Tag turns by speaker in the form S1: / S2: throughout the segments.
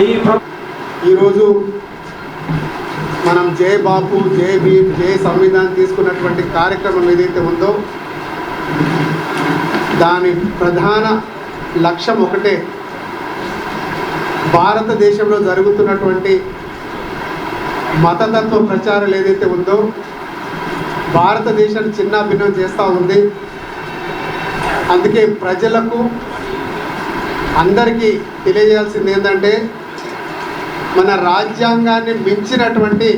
S1: ఈ
S2: ఈరోజు మనం జై బాపు జై భీమ్ జై సంవిధాన్ తీసుకున్నటువంటి కార్యక్రమం ఏదైతే ఉందో దాని ప్రధాన లక్ష్యం ఒకటే భారతదేశంలో జరుగుతున్నటువంటి మతతత్వ ప్రచారాలు ఏదైతే ఉందో భారతదేశాన్ని చిన్న భిన్నం చేస్తూ ఉంది. అందుకే ప్రజలకు అందరికీ తెలియజేయాల్సింది ఏంటంటే మన రాజ్యాంగాన్ని మించినటువంటి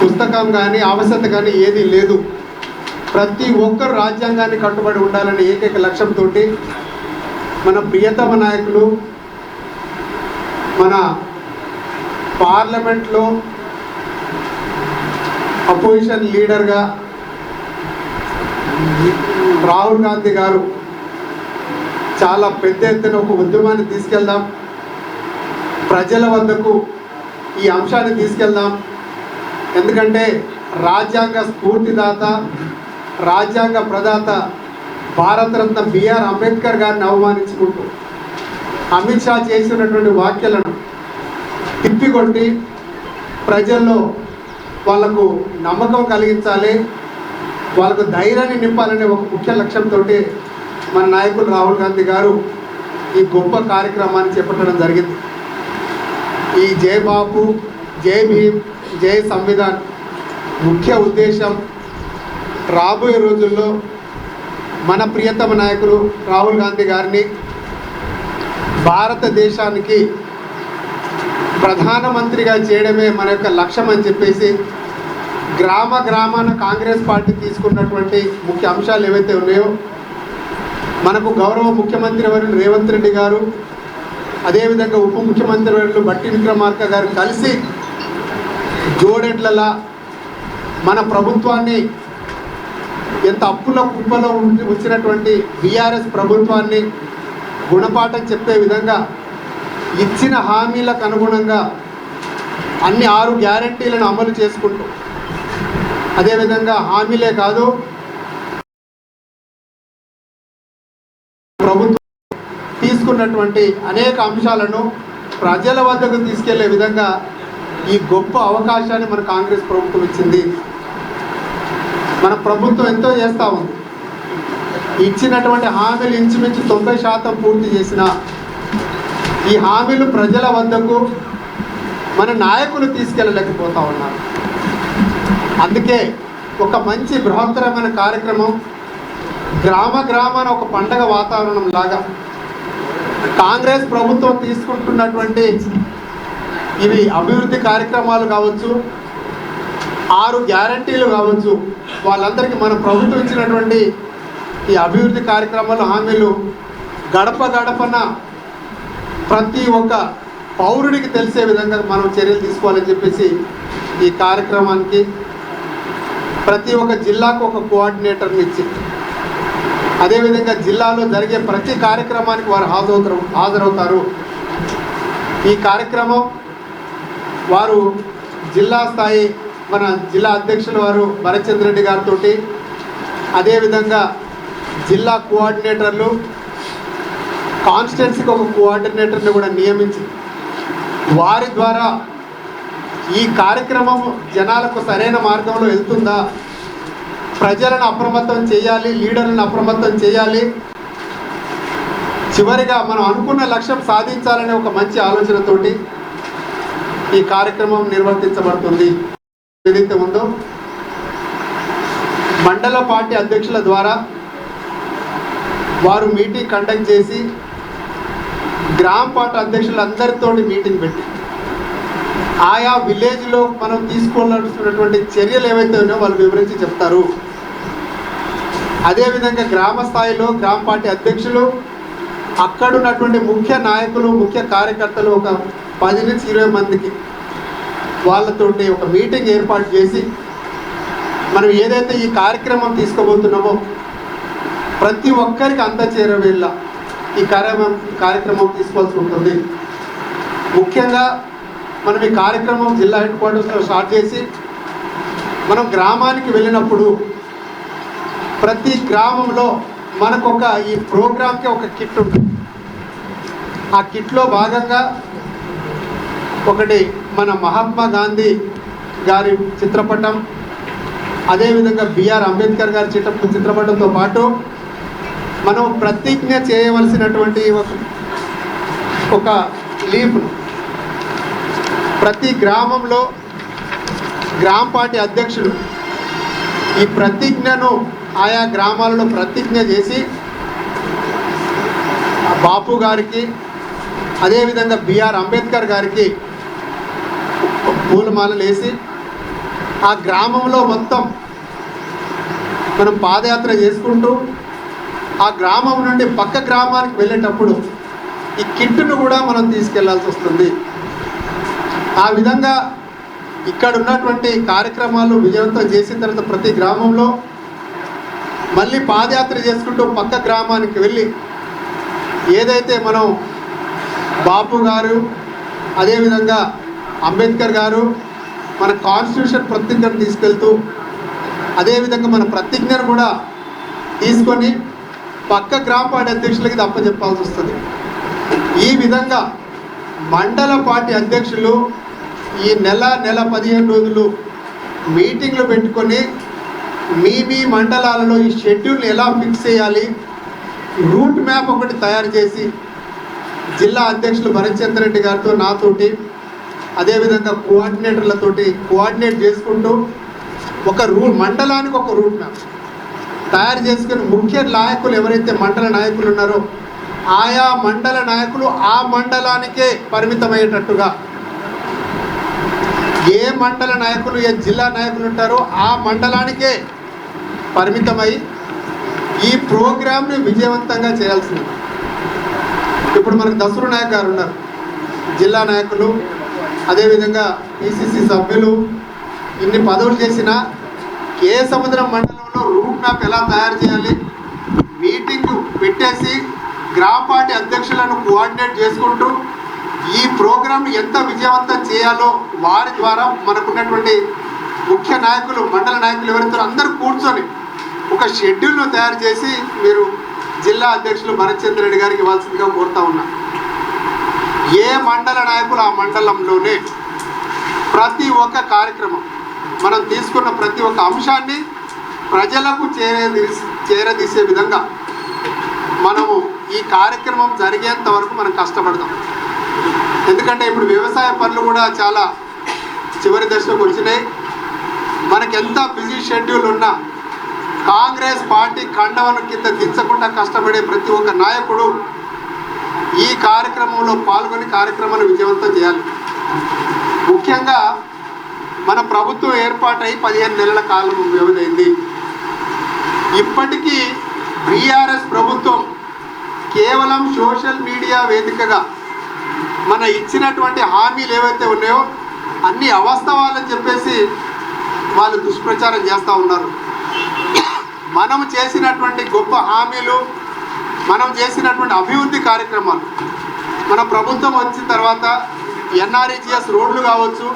S2: పుస్తకం కానీ ఆవశ్యకత కానీ ఏది లేదు. ప్రతి ఒక్కరు రాజ్యాంగాన్ని కట్టుబడి ఉండాలనే ఏకైక లక్ష్యంతో మన ప్రియతమ నాయకులు మన పార్లమెంట్లో అపోజిషన్ లీడర్గా రాహుల్ గాంధీ గారు చాలా పెద్ద ఎత్తున ఒక ఉద్యమాన్ని తీసుకెళ్దాం. ప్రజల వద్దకు ఈ అంశాన్ని తీసుకెళ్దాం. ఎందుకంటే రాజ్యాంగ స్ఫూర్తిదాత రాజ్యాంగ ప్రదాత భారతరత్న బిఆర్ అంబేద్కర్ గారిని అవమానించుకుంటూ అమిత్ షా చేసినటువంటి వ్యాఖ్యలను తిప్పికొట్టి ప్రజల్లో వాళ్ళకు నమ్మకం కలిగించాలి వాళ్ళకు ధైర్యాన్ని నింపాలనే ఒక ముఖ్య లక్ష్యంతో మన నాయకులు రాహుల్ గాంధీ గారు ఈ గొప్ప కార్యక్రమాన్ని చేపట్టడం జరిగింది. ఈ జై బాపు జై భీమ్ జై సంవిధాన్ ముఖ్య ఉద్దేశం రాబోయే రోజుల్లో మన ప్రియతమ నాయకులు రాహుల్ గాంధీ గారిని భారతదేశానికి ప్రధానమంత్రిగా చేయడమే మన యొక్క లక్ష్యం అని చెప్పేసి గ్రామ గ్రామాన కాంగ్రెస్ పార్టీ తీసుకున్నటువంటి ముఖ్య అంశాలు ఏవైతే ఉన్నాయో మనకు గౌరవ ముఖ్యమంత్రి వారు రేవంత్ రెడ్డి గారు అదేవిధంగా ఉప ముఖ్యమంత్రి వర్యులు బట్టి విక్రమార్క గారు కలిసి జోడెడ్లలా మన ప్రభుత్వాన్ని ఎంత అప్పుల కుప్పలో ఉండి వచ్చినటువంటి బీఆర్ఎస్ ప్రభుత్వాన్ని గుణపాఠం చెప్పే విధంగా ఇచ్చిన హామీలకు అనుగుణంగా అన్ని ఆరు గ్యారంటీలను అమలు చేసుకుంటూ అదేవిధంగా హామీలే కాదు ఉన్నటువంటి అనేక అంశాలను ప్రజల వద్దకు తీసుకెళ్ళే విధంగా ఈ గొప్ప అవకాశాన్ని మన కాంగ్రెస్ ప్రభుత్వం ఇచ్చింది. మన ప్రభుత్వం ఎంతో చేస్తూ ఉంది. ఇచ్చినటువంటి హామీలు ఇంచుమించు తొంభై శాతం పూర్తి చేసిన ఈ హామీలు ప్రజల వద్దకు మన నాయకులు తీసుకెళ్ళలేకపోతా ఉన్నారు. అందుకే ఒక మంచి బృహత్తరమైన కార్యక్రమం గ్రామ గ్రామాన ఒక పండగ వాతావరణం లాగా కాంగ్రెస్ ప్రభుత్వం తీసుకుంటున్నటువంటి ఇవి అభివృద్ధి కార్యక్రమాలు కావచ్చు ఆరు గ్యారంటీలు కావచ్చు వాళ్ళందరికీ మన ప్రభుత్వం ఇచ్చినటువంటి ఈ అభివృద్ధి కార్యక్రమాలు హామీలు గడప గడపన ప్రతి ఒక్క పౌరుడికి తెలిసే విధంగా మనం చర్యలు తీసుకోవాలని చెప్పేసి ఈ కార్యక్రమానికి ప్రతి ఒక్క జిల్లాకు ఒక కోఆర్డినేటర్ని ఇచ్చి అదేవిధంగా జిల్లాలో జరిగే ప్రతి కార్యక్రమానికి వారు హాజరవుతారు హాజరవుతారు. ఈ కార్యక్రమం వారు జిల్లా స్థాయి మన జిల్లా అధ్యక్షులు వారు భరత్చంద్ర రెడ్డి గారితో అదేవిధంగా జిల్లా కోఆర్డినేటర్లు కాన్స్టిట్యున్సీకి ఒక కోఆర్డినేటర్ని కూడా నియమించి వారి ద్వారా ఈ కార్యక్రమం జనాలకు సరైన మార్గంలో వెళ్తుందా ప్రజలను అప్రమత్తం చేయాలి లీడర్లను అప్రమత్తం చేయాలి. చివరిగా మనం అనుకున్న లక్ష్యం సాధించాలనే ఒక మంచి ఆలోచనతోటి ఈ కార్యక్రమం నిర్వర్తించబడుతుంది. ఏదైతే ఉందో మండల పార్టీ అధ్యక్షుల ద్వారా వారు మీటింగ్ కండక్ట్ చేసి గ్రామ పార్టీ అధ్యక్షులందరితో మీటింగ్ పెట్టి ఆయా విలేజ్లో మనం తీసుకోవాల్సినటువంటి చర్యలు ఏవైతే ఉన్నాయో వాళ్ళు వివరించి చెప్తారు. అదేవిధంగా గ్రామ స్థాయిలో గ్రామ పార్టీ అధ్యక్షులు అక్కడ ఉన్నటువంటి ముఖ్య నాయకులు ముఖ్య కార్యకర్తలు ఒక పది నుంచి ఇరవై మందికి వాళ్ళతోటి ఒక మీటింగ్ ఏర్పాటు చేసి మనం ఏదైతే ఈ కార్యక్రమం తీసుకోబోతున్నామో ప్రతి ఒక్కరికి అంత చేరవేళ్ళ ఈ కార్యక్రమం కార్యక్రమం తీసుకోవాల్సి ఉంటుంది. ముఖ్యంగా మనం ఈ కార్యక్రమం జిల్లా హెడ్ క్వార్టర్స్లో స్టార్ట్ చేసి మనం గ్రామానికి వెళ్ళినప్పుడు ప్రతి గ్రామంలో మనకు ఒక ఈ ప్రోగ్రామ్కి ఒక కిట్ ఉంటుంది ఆ కిట్లో భాగంగా ఒకటి మన మహాత్మా గాంధీ గారి చిత్రపటం అదేవిధంగా బిఆర్ అంబేద్కర్ గారి చిత్ర చిత్రపటంతో పాటు మనం ప్రతిజ్ఞ చేయవలసినటువంటి ఒక లీఫ్ లీఫ్ను. ప్రతి గ్రామంలో గ్రామ పార్టీ అధ్యక్షుడు ఈ ప్రతిజ్ఞను ఆయా గ్రామాలలో ప్రతిజ్ఞ చేసి బాపు గారికి అదేవిధంగా బిఆర్ అంబేద్కర్ గారికి పూలమాలలు వేసి ఆ గ్రామంలో మొత్తం మనం పాదయాత్ర చేసుకుంటూ ఆ గ్రామం నుండి పక్క గ్రామానికి వెళ్ళేటప్పుడు ఈ కిట్టును కూడా మనం తీసుకెళ్ళాల్సి వస్తుంది. ఆ విధంగా ఇక్కడ ఉన్నటువంటి కార్యక్రమాలు విజయవంతం చేసిన తర్వాత ప్రతి గ్రామంలో మళ్ళీ పాదయాత్ర చేసుకుంటూ పక్క గ్రామానికి వెళ్ళి ఏదైతే మనం బాపు గారు అదేవిధంగా అంబేద్కర్ గారు మన కాన్స్టిట్యూషన్ ప్రతిజ్ఞను తీసుకెళ్తూ అదేవిధంగా మన ప్రతిజ్ఞను కూడా తీసుకొని పక్క గ్రామ పార్టీ అధ్యక్షులకి అప్పచెప్పాల్సి వస్తుంది. ఈ విధంగా మండల పార్టీ అధ్యక్షులు ఈ నెల నెల పదిహేను రోజులు మీటింగ్లు పెట్టుకొని మీ మీ మండలాలలో ఈ షెడ్యూల్ని ఎలా ఫిక్స్ చేయాలి? రూట్ మ్యాప్ ఒకటి తయారు చేసి జిల్లా అధ్యక్షులు భరత్చంద్ర రెడ్డి గారితో నాతోటి అదేవిధంగా కోఆర్డినేటర్లతోటి కోఆర్డినేట్ చేసుకుంటూ ఒక రూ మండలానికి ఒక రూట్ మ్యాప్ తయారు చేసుకుని ముఖ్య నాయకులు ఎవరైతే మండల నాయకులు ఉన్నారో ఆయా మండల నాయకులు ఆ మండలానికే పరిమితమయ్యేటట్టుగా ఏ మండల నాయకులు ఏ జిల్లా నాయకులు ఉంటారో ఆ మండలానికే పరిమితమై ఈ ప్రోగ్రామ్ని విజయవంతంగా చేయాల్సింది. ఇప్పుడు మనకు దసరు నాయక్ గారు ఉన్నారు. జిల్లా నాయకులు అదేవిధంగా పిసిసి సభ్యులు ఇన్ని పదవులు చేసిన ఏ సముద్రం మండలంలో రూట్ మ్యాప్ ఎలా తయారు చేయాలి? మీటింగ్ పెట్టేసి గ్రామ పార్టీ అధ్యక్షులను కోఆర్డినేట్ చేసుకుంటూ ఈ ప్రోగ్రామ్ ఎంత విజయవంతం చేయాలో వారి ద్వారా మనకున్నటువంటి ముఖ్య నాయకులు మండల నాయకులు ఎవరైతే అందరూ కూర్చొని ఒక షెడ్యూల్ను తయారు చేసి మీరు జిల్లా అధ్యక్షులు భరత్చంద్ర రెడ్డి గారికి ఇవ్వాల్సిందిగా కోరుతా ఉన్నా. ఏ మండల నాయకులు ఆ మండలంలోనే ప్రతి ఒక్క కార్యక్రమం మనం తీసుకున్న ప్రతి ఒక్క అంశాన్ని ప్రజలకు చేరే చేరదీసే విధంగా మనము ఈ కార్యక్రమం జరిగేంత వరకు మనం కష్టపడదాం ఎందుకంటే ఇప్పుడు వ్యవసాయ పనులు కూడా చాలా చివరి దశకు వచ్చినాయి. మనకెంత ఎంత బిజీ షెడ్యూల్ ఉన్నా కాంగ్రెస్ పార్టీ కండవను కింద దించకుండా కష్టపడే ప్రతి ఒక్క నాయకుడు ఈ కార్యక్రమంలో పాల్గొని కార్యక్రమాన్ని విజయవంతం చేయాలి. ముఖ్యంగా మన ప్రభుత్వం ఏర్పాటై పదిహేను నెలల కాలం వ్యవధైంది ఇప్పటికీ బీఆర్ఎస్ ప్రభుత్వం కేవలం సోషల్ మీడియా వేదికగా మన ఇచ్చినటువంటి హామీలు ఏవైతే ఉన్నాయో అన్ని అవాస్తవాలని చెప్పేసి వాళ్ళు దుష్ప్రచారం చేస్తూ ఉన్నారు. మనం చేసినటువంటి గొప్ప హామీలు మనం చేసినటువంటి అభివృద్ధి కార్యక్రమాలు మన ప్రభుత్వం వచ్చిన తర్వాత ఎన్ఆర్ఈజిఎస్ రోడ్లు కావచ్చు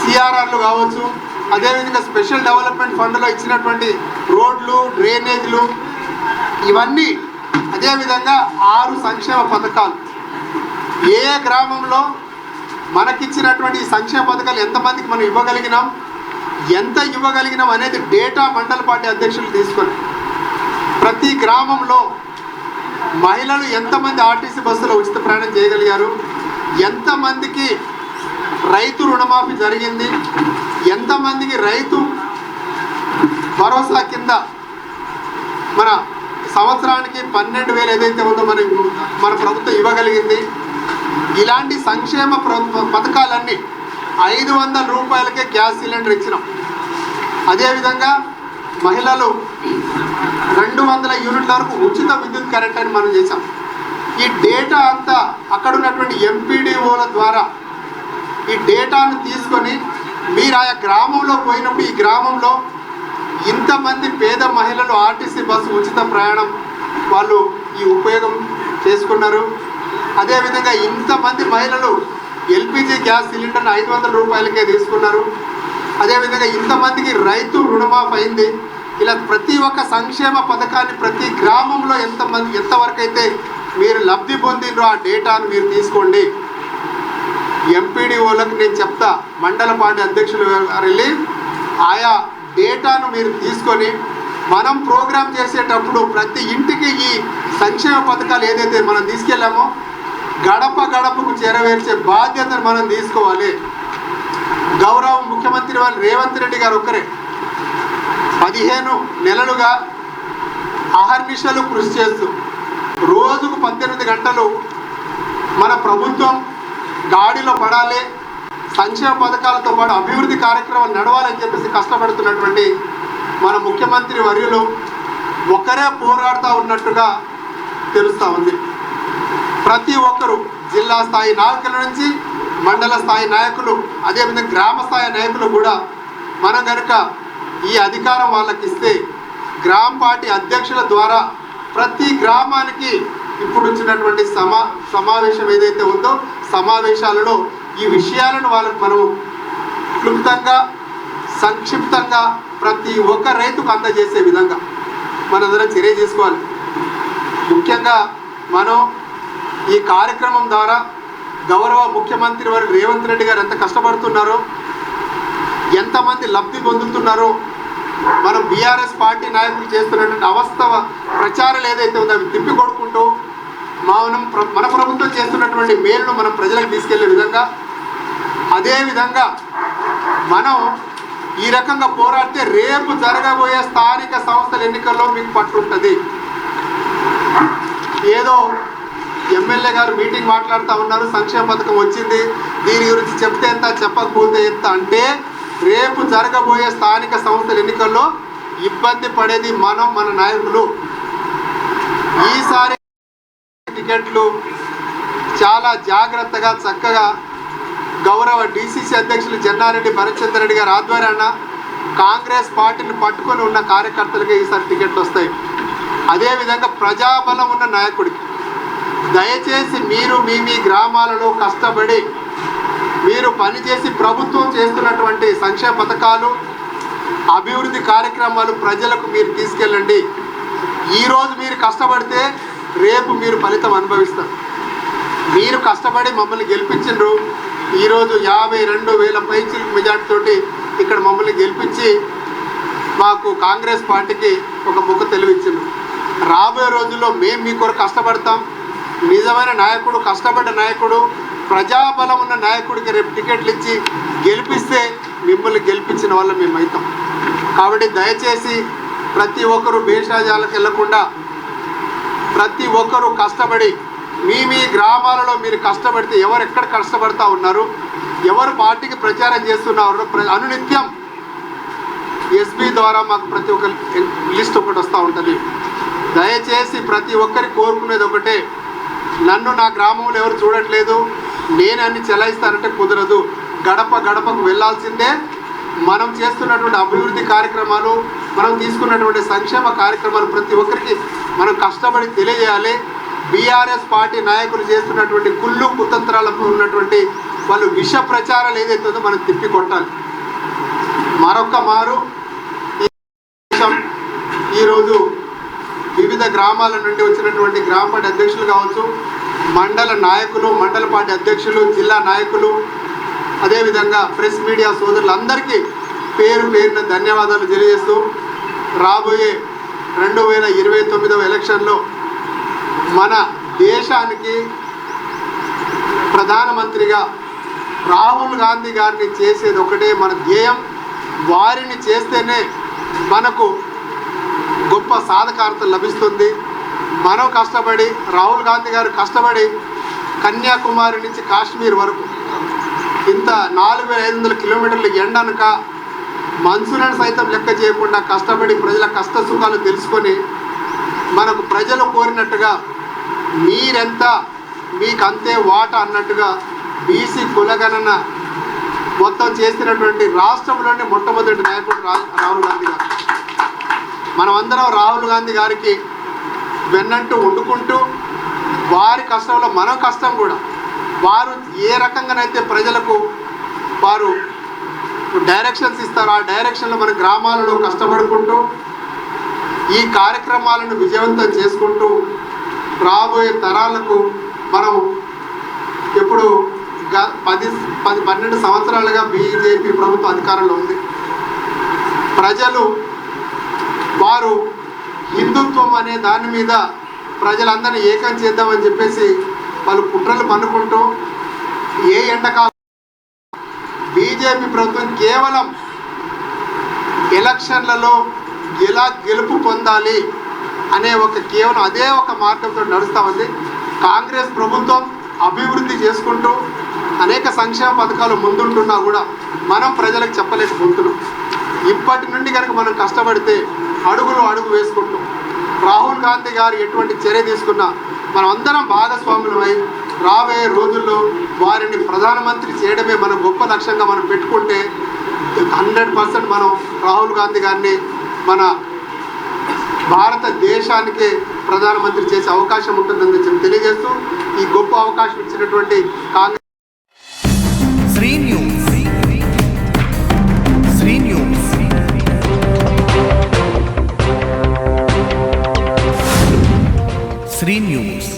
S2: సిఆర్ఆర్లు కావచ్చు అదేవిధంగా స్పెషల్ డెవలప్మెంట్ ఫండ్లో ఇచ్చినటువంటి రోడ్లు డ్రైనేజీలు ఇవన్నీ అదేవిధంగా ఆరు సంక్షేమ పథకాలు. ఏ గ్రామంలో మనకిచ్చినటువంటి సంక్షేమ పథకాలు ఎంతమందికి మనం ఇవ్వగలిగినాం? ఎంత ఇవ్వగలిగినాం అనేది డేటా మండల పార్టీ అధ్యక్షులు తీసుకొని ప్రతి గ్రామంలో మహిళలు ఎంతమంది ఆర్టీసీ బస్సులో ఉచిత ప్రయాణం చేయగలిగారు? ఎంతమందికి రైతు రుణమాఫీ జరిగింది? ఎంతమందికి రైతు భరోసా కింద మన సంవత్సరానికి పన్నెండు వేలు ఏదైతే ఉందో మన మన ప్రభుత్వం ఇవ్వగలిగింది? ఇలాంటి సంక్షేమ ప్ర- పథకాలన్నీ ఐదు వందల రూపాయలకే గ్యాస్ సిలిండర్ ఇచ్చినాం. అదేవిధంగా మహిళలు రెండు వందల యూనిట్ల వరకు ఉచిత విద్యుత్ కరెంట్ అని మనం చేసాం ఈ డేటా అంతా అక్కడ ఉన్నటువంటి ఎంపీడీఓల ద్వారా ఈ డేటాను తీసుకొని మీరు ఆయా గ్రామంలో పోయినప్పుడు ఈ గ్రామంలో ఇంతమంది పేద మహిళలు ఆర్టీసీ బస్సు ఉచిత ప్రయాణం వాళ్ళు ఈ ఉపయోగం చేసుకున్నారు. అదేవిధంగా ఇంతమంది మహిళలు ఎల్పిజి గ్యాస్ సిలిండర్ని ఐదు వందల రూపాయలకే తీసుకున్నారు. అదేవిధంగా ఇంతమందికి రైతు రుణమాఫ్ అయింది. ఇలా ప్రతి ఒక్క సంక్షేమ పథకాన్ని ప్రతి గ్రామంలో ఎంతమంది ఎంతవరకు అయితే మీరు లబ్ధి పొందినరో ఆ డేటాను మీరు తీసుకోండి. ఎంపీడీఓలకు నేను చెప్తా మండల పార్టీ అధ్యక్షులు వెళ్ళి ఆయా డేటాను మీరు తీసుకొని మనం ప్రోగ్రామ్ చేసేటప్పుడు ప్రతి ఇంటికి ఈ సంక్షేమ పథకాలు ఏదైతే మనం తీసుకెళ్ళామో గడప గడపకు చేరవేర్చే బాధ్యతను మనం తీసుకోవాలి. గౌరవ ముఖ్యమంత్రి వారు రేవంత్ రెడ్డి గారు ఒక్కరే. పదిహేను నెలలుగా అహర్నిశలు కృషి చేస్తూ రోజుకు పద్దెనిమిది గంటలు మన ప్రభుత్వం గాడిలో పడాలి సంక్షేమ పథకాలతో పాటు అభివృద్ధి కార్యక్రమాలు నడవాలని చెప్పేసి కష్టపడుతున్నటువంటి మన ముఖ్యమంత్రి వర్యులు ఒకరే పోరాడుతూ ఉన్నట్టుగా తెలుస్తూ ఉంది. ప్రతి ఒక్కరూ జిల్లా స్థాయి నాయకుల నుంచి మండల స్థాయి నాయకులు అదేవిధంగా గ్రామ స్థాయి నాయకులు కూడా మనం కనుక ఈ అధికారం వాళ్ళకి ఇస్తే గ్రామ పార్టీ అధ్యక్షుల ద్వారా ప్రతి గ్రామానికి ఇప్పుడు వచ్చినటువంటి సమా సమావేశం ఏదైతే ఉందో సమావేశాలలో ఈ విషయాలను వాళ్ళకి మనం క్లుప్తంగా సంక్షిప్తంగా ప్రతి ఒక్క రైతుకు అందజేసే విధంగా మనందరం చర్య చేసుకోవాలి ముఖ్యంగా మనం ఈ కార్యక్రమం ద్వారా గౌరవ ముఖ్యమంత్రి వారు రేవంత్ రెడ్డి గారు ఎంత కష్టపడుతున్నారో ఎంతమంది లబ్ధి పొందుతున్నారో మనం బీఆర్ఎస్ పార్టీ నాయకులు చేస్తున్నటువంటి అవస్థవ ప్రచారాలు ఏదైతే ఉందో అవి తిప్పి కొడుకుంటూ మనం మన ప్రభుత్వం చేస్తున్నటువంటి మేలును మనం ప్రజలకు తీసుకెళ్ళే విధంగా అదేవిధంగా మనం ఈ రకంగా పోరాడితే రేపు జరగబోయే స్థానిక సంస్థల ఎన్నికల్లో మీకు పట్టుంటుంది ఏదో ఎమ్మెల్యే గారు మీటింగ్ మాట్లాడుతూ ఉన్నారు సంక్షేమ పథకం వచ్చింది. దీని గురించి చెప్తే ఎంత చెప్పకపోతే ఎంత అంటే రేపు జరగబోయే స్థానిక సంస్థల ఎన్నికల్లో ఇబ్బంది పడేది మనం మన నాయకులు. ఈసారి టికెట్లు చాలా జాగ్రత్తగా చక్కగా గౌరవ డీసీసీ అధ్యక్షులు జన్నారెడ్డి భరత్చంద్ర రెడ్డి గారి ఆధ్వర్యాన కాంగ్రెస్ పార్టీని పట్టుకొని ఉన్న కార్యకర్తలకి ఈసారి టికెట్లు వస్తాయి. అదేవిధంగా ప్రజాబలం ఉన్న నాయకుడికి దయచేసి మీరు మీ మీ గ్రామాలలో కష్టపడి మీరు పనిచేసి ప్రభుత్వం చేస్తున్నటువంటి సంక్షేమ పథకాలు అభివృద్ధి కార్యక్రమాలు ప్రజలకు మీరు తీసుకెళ్ళండి. ఈరోజు మీరు కష్టపడితే రేపు మీరు ఫలితం అనుభవిస్తారు. మీరు కష్టపడి మమ్మల్ని గెలిపించిండ్రు. ఈరోజు యాభై రెండు వేల పైచి మెజార్టీతోటి ఇక్కడ మమ్మల్ని గెలిపించి మాకు కాంగ్రెస్ పార్టీకి ఒక ముఖ తెలివిచ్చింది రాబోయే రోజుల్లో మేము మీ కొరకు కష్టపడతాం. నిజమైన నాయకుడు కష్టపడ్డ నాయకుడు ప్రజాబలం ఉన్న నాయకుడికి రేపు టికెట్లు ఇచ్చి గెలిపిస్తే మిమ్మల్ని గెలిపించిన వల్ల మేము అవుతాం. కాబట్టి దయచేసి ప్రతి ఒక్కరూ భేషాజాలకు వెళ్ళకుండా ప్రతి ఒక్కరూ కష్టపడి మీ మీ గ్రామాలలో మీరు కష్టపడితే ఎవరు ఎక్కడ కష్టపడతా ఉన్నారు ఎవరు పార్టీకి ప్రచారం చేస్తున్నారు ప్ర- అనునిత్యం ఎస్పీ ద్వారా మాకు ప్రతి ఒక్క లిస్ట్ ఒకటి వస్తూ ఉంటుంది. దయచేసి ప్రతి ఒక్కరి కోరుకునేది ఒకటే నన్ను నా గ్రామంలో ఎవరు చూడట్లేదు. నేను అన్ని చెలాయిస్తానంటే కుదరదు. గడప గడపకు వెళ్ళాల్సిందే మనం చేస్తున్నటువంటి అభివృద్ధి కార్యక్రమాలు మనం తీసుకున్నటువంటి సంక్షేమ కార్యక్రమాలు ప్రతి ఒక్కరికి మనం కష్టపడి తెలియజేయాలి. బీఆర్ఎస్ పార్టీ నాయకులు చేస్తున్నటువంటి కుళ్ళు కుతంత్రాలకు ఉన్నటువంటి వాళ్ళు విష ప్రచారాలు ఏదైతే ఉందో మనం తిప్పి కొట్టాలి. మరొక మారు ఈరోజు గ్రామాల నుండి వచ్చినటువంటి గ్రామ పార్టీ అధ్యక్షులు కావచ్చు మండల నాయకులు మండల పార్టీ అధ్యక్షులు జిల్లా నాయకులు అదేవిధంగా ప్రెస్ మీడియా సోదరులందరికీ పేరు పేరున ధన్యవాదాలు తెలియజేస్తూ రాబోయే రెండు వేల ఇరవై తొమ్మిదవ ఎలక్షన్లో మన దేశానికి ప్రధానమంత్రిగా రాహుల్ గాంధీ గారిని చేసేది ఒకటే మన ధ్యేయం. వారిని చేస్తేనే మనకు గొప్ప సాధకారత లభిస్తుంది. మనం కష్టపడి రాహుల్ గాంధీ గారు కష్టపడి కన్యాకుమారి నుంచి కాశ్మీర్ వరకు ఇంత నాలుగు వేల ఐదు వందల కిలోమీటర్లు ఎండనక మనుషులను సైతం లెక్క చేయకుండా కష్టపడి ప్రజల కష్ట సుఖాలు తెలుసుకొని మనకు ప్రజలు కోరినట్టుగా మీరెంత మీకంతే వాట అన్నట్టుగా బీసీ కులగణన మొత్తం చేసినటువంటి రాష్ట్రంలోనే మొట్టమొదటి నాయకుడు రాహుల్ గాంధీ గారు. మనమందరం రాహుల్ గాంధీ గారికి వెన్నంటూ వండుకుంటూ వారి కష్టంలో మన కష్టం కూడా. వారు ఏ రకంగానైతే ప్రజలకు వారు డైరెక్షన్స్ ఇస్తారో ఆ డైరెక్షన్లో మన గ్రామాలలో కష్టపడుకుంటూ ఈ కార్యక్రమాలను విజయవంతం చేసుకుంటూ రాబోయే తరాలకు మనం ఇప్పుడు గ- పది పది పన్నెండు సంవత్సరాలుగా బీజేపీ ప్రభుత్వం అధికారంలో ఉంది. ప్రజలు వారు హిందుత్వం అనే దాని మీద ప్రజలందరినీ ఏకం చేద్దామని చెప్పేసి వాళ్ళు కుట్రలు పన్నుకుంటూ ఏ ఎండకాలం బీజేపీ ప్రభుత్వం కేవలం ఎలక్షన్లలో ఎలా గెలుపు పొందాలి అనే ఒక కేవలం అదే ఒక మార్గంతో నడుస్తూ ఉంది. కాంగ్రెస్ ప్రభుత్వం అభివృద్ధి చేసుకుంటూ అనేక సంక్షేమ పథకాలు ముందుంటున్నా కూడా మనం ప్రజలకు చెప్పలేకపోతున్నాం ఇప్పటి నుండి కనుక మనం కష్టపడితే అడుగులు అడుగు వేసుకుంటూ రాహుల్ గాంధీ గారు ఎటువంటి చర్య తీసుకున్నా మనమందరం భాగస్వాములమై రాబోయే రోజుల్లో వారిని ప్రధానమంత్రి చేయడమే మన గొప్ప లక్ష్యంగా మనం పెట్టుకుంటే హండ్రెడ్ పర్సెంట్ మనం రాహుల్ గాంధీ గారిని మన భారతదేశానికి ప్రధానమంత్రి చేసే అవకాశం ఉంటుందని చెప్పి తెలియజేస్తూ ఈ గొప్ప అవకాశం ఇచ్చినటువంటి కాంగ్రెస్
S1: శ్రీ న్యూస్